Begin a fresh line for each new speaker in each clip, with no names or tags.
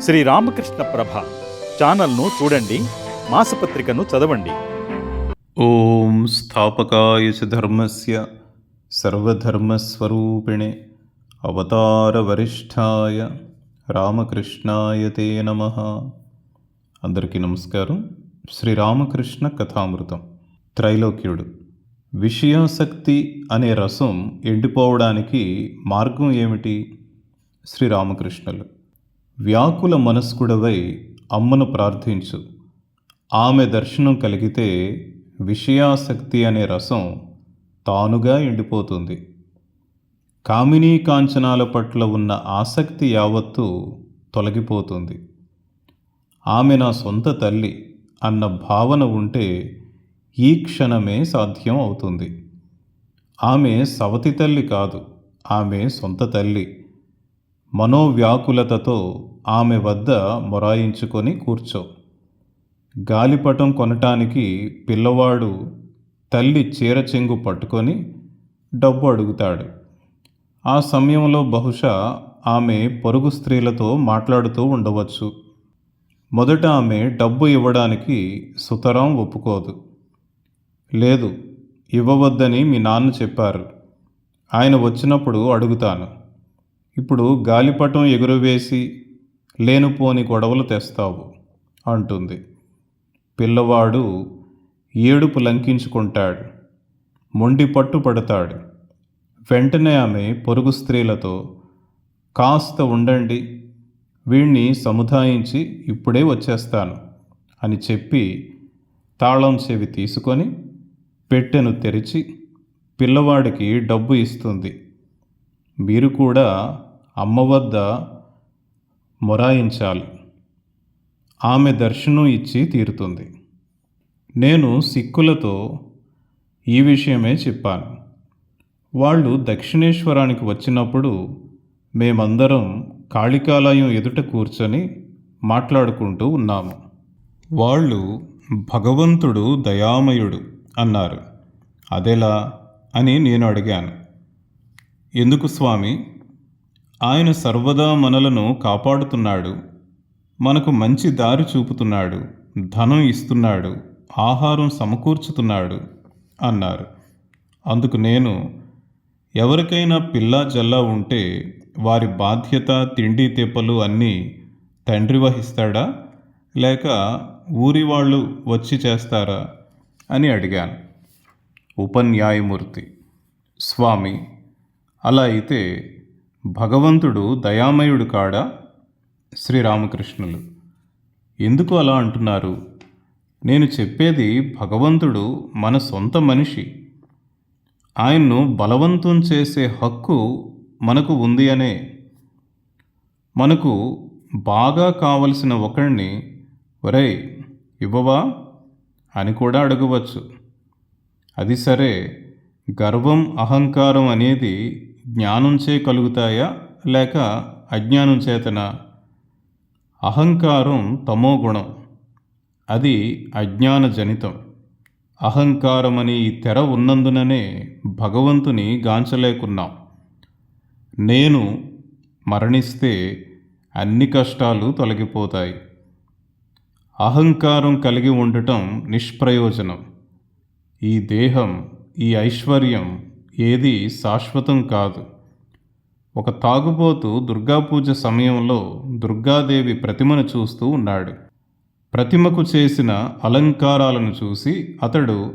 శ్రీ రామకృష్ణ ప్రభ ఛానల్ను చూడండి మాసపత్రికను చదవండి.
ఓం స్థాపకాయ ధర్మస్య సర్వధర్మస్వరూపిణే అవతారవరిష్ఠాయ రామకృష్ణాయ తే నమ. అందరికీ నమస్కారం. శ్రీరామకృష్ణ కథామృతం. త్రైలోక్యుడు. విషయాసక్తి అనే రసం ఎండిపోవడానికి మార్గం ఏమిటి? శ్రీరామకృష్ణులు వ్యాకుల మనస్కుడవై అమ్మను ప్రార్థించు. ఆమె దర్శనం కలిగితే విషయాసక్తి అనే రసం తానుగా ఎండిపోతుంది. కామినీ కాంచనాల పట్ల ఉన్న ఆసక్తి యావత్తు తొలగిపోతుంది. ఆమె నా సొంత తల్లి అన్న భావన ఉంటే ఈ క్షణమే సాధ్యం అవుతుంది. ఆమె సవతి తల్లి కాదు ఆమె సొంత తల్లి. మనోవ్యాకులతతో ఆమె వద్ద మొరాయించుకొని కూర్చో. గాలిపటం కొనటానికి పిల్లవాడు తల్లి చీర చెంగు పట్టుకొని డబ్బు అడుగుతాడు. ఆ సమయంలో బహుశా ఆమె పొరుగు స్త్రీలతో మాట్లాడుతూ ఉండవచ్చు. మొదట ఆమె డబ్బు ఇవ్వడానికి సుతరాం ఒప్పుకోదు. లేదు ఇవ్వవద్దని మీ నాన్న చెప్పారు. ఆయన వచ్చినప్పుడు అడుగుతాను. ఇప్పుడు గాలిపటం ఎగురవేసి లేనిపోని గొడవలు తెస్తావు అంటుంది. పిల్లవాడు ఏడుపు లంకించుకుంటాడు. మొండి పట్టు పడతాడు. వెంటనే ఆమె పొరుగు స్త్రీలతో కాస్త ఉండండి వీణ్ణి సముదాయించి ఇప్పుడే వచ్చేస్తాను అని చెప్పి తాళం చెవి తీసుకొని పెట్టెను తెరిచి పిల్లవాడికి డబ్బు ఇస్తుంది. మీరు కూడా అమ్మ వద్ద మొరాయించాలి. ఆమె దర్శనం ఇచ్చి తీరుతుంది. నేను సిక్కులతో ఈ విషయమే చెప్పాను. వాళ్ళు దక్షిణేశ్వరానికి వచ్చినప్పుడు మేమందరం కాళికాలయం ఎదుట కూర్చొని మాట్లాడుకుంటూ ఉన్నాము. వాళ్ళు భగవంతుడు దయామయుడు అన్నారు. అదెలా అని నేను అడిగాను. ఎందుకు స్వామి? ఆయన సర్వదా మనలను కాపాడుతున్నాడు. మనకు మంచి దారి చూపుతున్నాడు. ధనం ఇస్తున్నాడు. ఆహారం సమకూర్చుతున్నాడు అన్నారు. అందుకు నేను ఎవరికైనా పిల్లా జల్లా ఉంటే వారి బాధ్యత తిండి తెప్పలు అన్నీ తండ్రి వహిస్తాడా? లేక ఊరి వాళ్ళు వచ్చి చేస్తారా? అని అడిగాను. ఉపన్యాయమూర్తి. స్వామి అలా అయితే భగవంతుడు దయామయుడు కాడా? శ్రీరామకృష్ణులు. ఎందుకు అలా అంటున్నారు? నేను చెప్పేది భగవంతుడు మన సొంత మనిషి. ఆయన్ను బలవంతం చేసే హక్కు మనకు ఉంది అనే. మనకు బాగా కావలసిన ఒకడిని ఒరేయ్ ఇవ్వవా? అని కూడా అడగవచ్చు. అది సరే గర్వం అహంకారం అనేది జ్ఞానంచే కలుగుతాయా? లేక అజ్ఞానం చేతనా? అహంకారం తమో గుణం. అది అజ్ఞాన జనితం అహంకారమని ఈ తెర ఉన్నందుననే భగవంతుని గాంచలేకున్నాం. నేను మరణిస్తే అన్ని కష్టాలు తొలగిపోతాయి. అహంకారం కలిగి ఉండటం నిష్ప్రయోజనం. ఈ దేహం ఈ ఐశ్వర్యం ఏది శాశ్వతం కాదు. ఒక తాగుబోతు దుర్గాపూజ సమయంలో దుర్గాదేవి ప్రతిమను చూస్తూ ఉన్నాడు. ప్రతిమకు చేసిన అలంకారాలను చూసి అతడు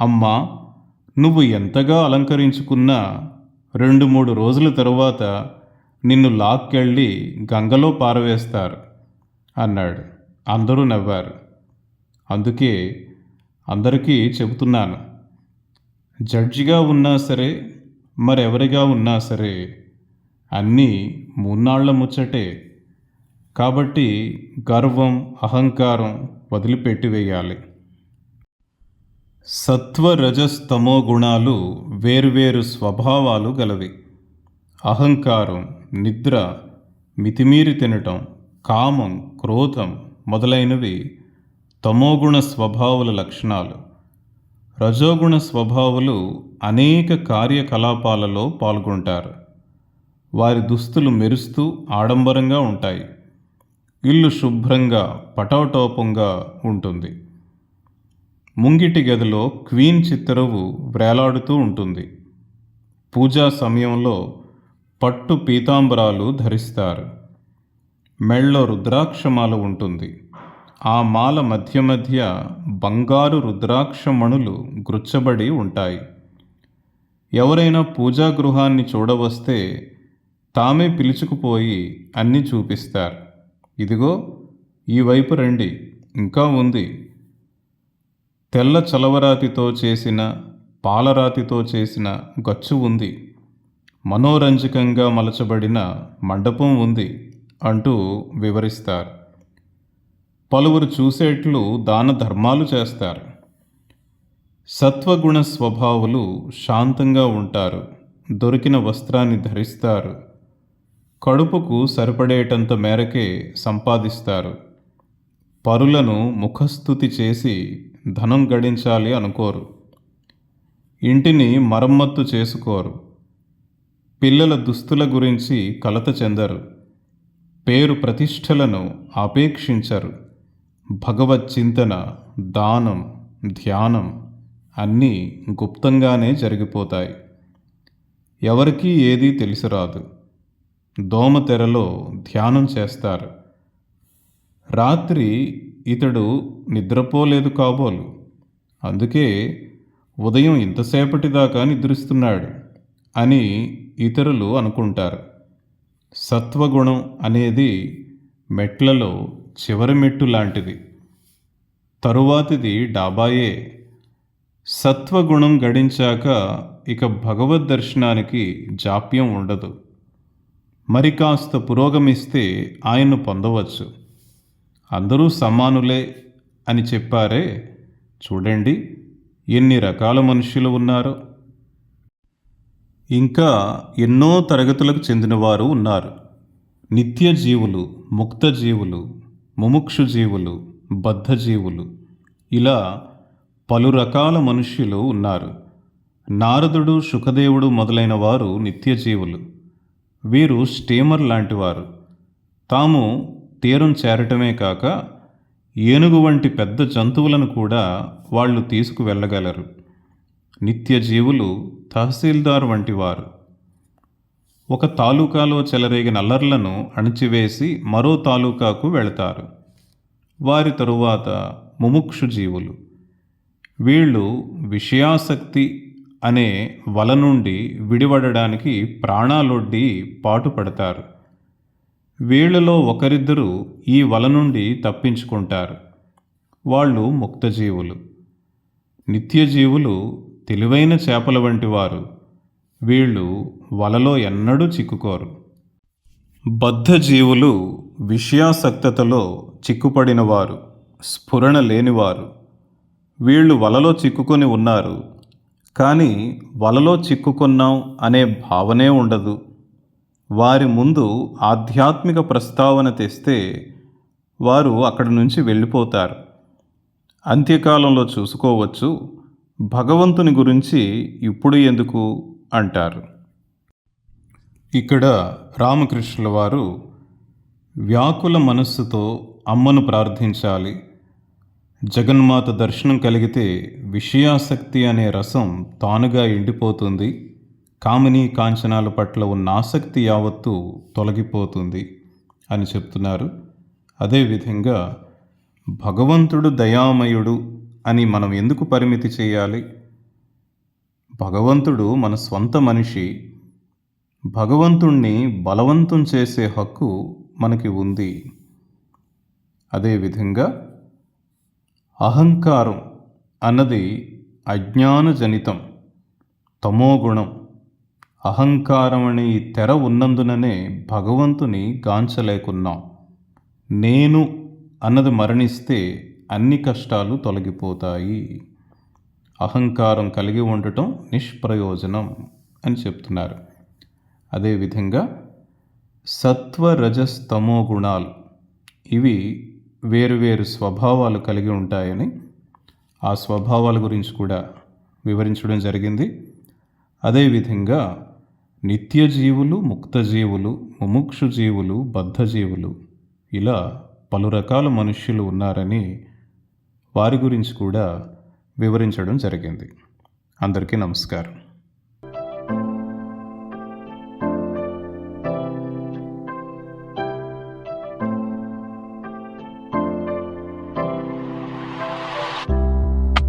అమ్మా నువ్వు ఎంతగా అలంకరించుకున్నా రెండు మూడు రోజుల తరువాత నిన్ను లాక్కెళ్ళి గంగలో పారవేస్తారు అన్నాడు. అందరూ నవ్వారు. అందుకే అందరికీ చెబుతున్నాను జడ్జిగా ఉన్నా సరే మరెవరిగా ఉన్నా సరే అన్నీ మూన్నాళ్ళ ముచ్చటే. కాబట్టి గర్వం అహంకారం వదిలిపెట్టి వేయాలి. సత్వ గుణాలు వేర్వేరు స్వభావాలు గలవి. అహంకారం నిద్ర మితిమీరి తినటం కామం క్రోధం మొదలైనవి తమోగుణ స్వభావుల లక్షణాలు. రజోగుణ స్వభావులు అనేక కార్యకలాపాలలో పాల్గొంటారు. వారి దుస్తులు మెరుస్తూ ఆడంబరంగా ఉంటాయి. ఇల్లు శుభ్రంగా పటోటోపంగా ఉంటుంది. ముంగిటి గదిలో క్వీన్ చిత్తరువు వ్రేలాడుతూ ఉంటుంది. పూజా సమయంలో పట్టు పీతాంబరాలు ధరిస్తారు. మెళ్ళో రుద్రాక్షమాల ఉంటుంది. ఆ మాల మధ్య మధ్య బంగారు రుద్రాక్షమణులు గుచ్చబడి ఉంటాయి. ఎవరైనా పూజా గృహాన్ని చూడవస్తే తామే పిలుచుకుపోయి అన్నీ చూపిస్తారు. ఇదిగో ఈ వైపు రండి ఇంకా ఉంది. తెల్ల చలవరాతితో చేసిన పాలరాతితో చేసిన గచ్చు ఉంది. మనోరంజకంగా మలచబడిన మండపం ఉంది అంటూ వివరిస్తారు. పలువురు చూసేట్లు దాన ధర్మాలు చేస్తారు. సత్వగుణ స్వభావులు శాంతంగా ఉంటారు. దొరికిన వస్త్రాన్ని ధరిస్తారు. కడుపుకు సరిపడేటంత మేరకే సంపాదిస్తారు. పరులను ముఖస్థుతి చేసి ధనం గడించాలి అనుకోరు. ఇంటిని మరమ్మత్తు చేసుకోరు. పిల్లల దుస్తుల గురించి కలత చెందరు. పేరు ప్రతిష్టలను ఆపేక్షించరు. భగవత్ చింతన దానం ధ్యానం అన్నీ గుప్తంగానే జరిగిపోతాయి. ఎవరికీ ఏదీ తెలిసిరాదు. దోమతెరలో ధ్యానం చేస్తారు. రాత్రి ఇతడు నిద్రపోలేదు కాబోలు. అందుకే ఉదయం ఇంతసేపటి దాకా నిద్రిస్తున్నాడు అని ఇతరులు అనుకుంటారు. సత్వగుణం అనేది మెట్లలో చివరి మెట్టు లాంటిది. తరువాతిది డాబాయే. సత్వగుణం గడించాక ఇక భగవద్ దర్శనానికి జాప్యం ఉండదు. మరి కాస్త పురోగమిస్తే ఆయన్ను పొందవచ్చు. అందరూ సమానులే అని చెప్పారే. చూడండి ఎన్ని రకాల మనుషులు ఉన్నారో. ఇంకా ఎన్నో తరగతులకు చెందినవారు ఉన్నారు. నిత్య జీవులు ముక్త జీవులు ముముక్షు జీవులు బద్ధజీవులు ఇలా పలు రకాల మనుష్యులు ఉన్నారు. నారదుడు సుఖదేవుడు మొదలైన వారు నిత్య జీవులు వీరు స్టీమర్ లాంటివారు. తాము తీరం చేరటమే కాక ఏనుగు వంటి పెద్ద జంతువులను కూడా వాళ్ళు తీసుకువెళ్ళగలరు నిత్య జీవులు తహసీల్దార్ వంటివారు. ఒక తాలూకాలో చెలరేగిన అల్లర్లను అణిచివేసి మరో తాలూకాకు వెళతారు. వారి తరువాత ముముక్షు జీవులు వీళ్ళు విషయాసక్తి అనే వల నుండి విడివడడానికి ప్రాణాలొడ్డి పాటుపడతారు. వీళ్ళలో ఒకరిద్దరు ఈ వల నుండి తప్పించుకుంటారు. వాళ్ళు ముక్తజీవులు. నిత్యజీవులు తెలివైన చేపల వంటి వారు వీళ్ళు వలలో ఎన్నడూ చిక్కుకోరు. బద్ధజీవులు విషయాసక్తతలో చిక్కుపడినవారు స్ఫురణ లేనివారు. వీళ్ళు వలలో చిక్కుకొని ఉన్నారు. కానీ వలలో చిక్కుకున్నాం అనే భావనే ఉండదు. వారి ముందు ఆధ్యాత్మిక ప్రస్తావన తెస్తే వారు అక్కడి నుంచి వెళ్ళిపోతారు. అంత్యకాలంలో చూసుకోవచ్చు భగవంతుని గురించి ఇప్పుడు ఎందుకు? అంటారు. ఇక్కడ రామకృష్ణుల వారు వ్యాకుల మనస్సుతో అమ్మను ప్రార్థించాలి. జగన్మాత దర్శనం కలిగితే విషయాసక్తి అనే రసం తానుగా ఎండిపోతుంది. కామినీ కాంచనాల పట్ల ఉన్న ఆసక్తి యావత్తు తొలగిపోతుంది అని చెప్తున్నారు. అదేవిధంగా భగవంతుడు దయామయుడు అని మనం ఎందుకు పరిమితి చేయాలి? భగవంతుడు మన స్వంత మనిషి. భగవంతుణ్ణి బలవంతం చేసే హక్కు మనకి ఉంది. అదేవిధంగా అహంకారం అన్నది అజ్ఞానజనితం తమోగుణం. అహంకారం అనే ఈ తెర ఉన్నందుననే భగవంతుని గాంచలేకున్నాం. నేను అన్నది మరణిస్తే అన్ని కష్టాలు తొలగిపోతాయి. అహంకారం కలిగి ఉండటం నిష్ప్రయోజనం అని చెప్తున్నారు. అదేవిధంగా సత్వ తమో గుణాలు ఇవి వేరువేరు స్వభావాలు కలిగి ఉంటాయని ఆ స్వభావాల గురించి కూడా వివరించడం జరిగింది. అదేవిధంగా నిత్య జీవులు ముక్త జీవులు ముముక్షు జీవులు బద్ధ జీవులు ఇలా పలు రకాల మనుష్యులు ఉన్నారని వారి గురించి కూడా వివరించడం జరిగింది. అందరికీ నమస్కారం.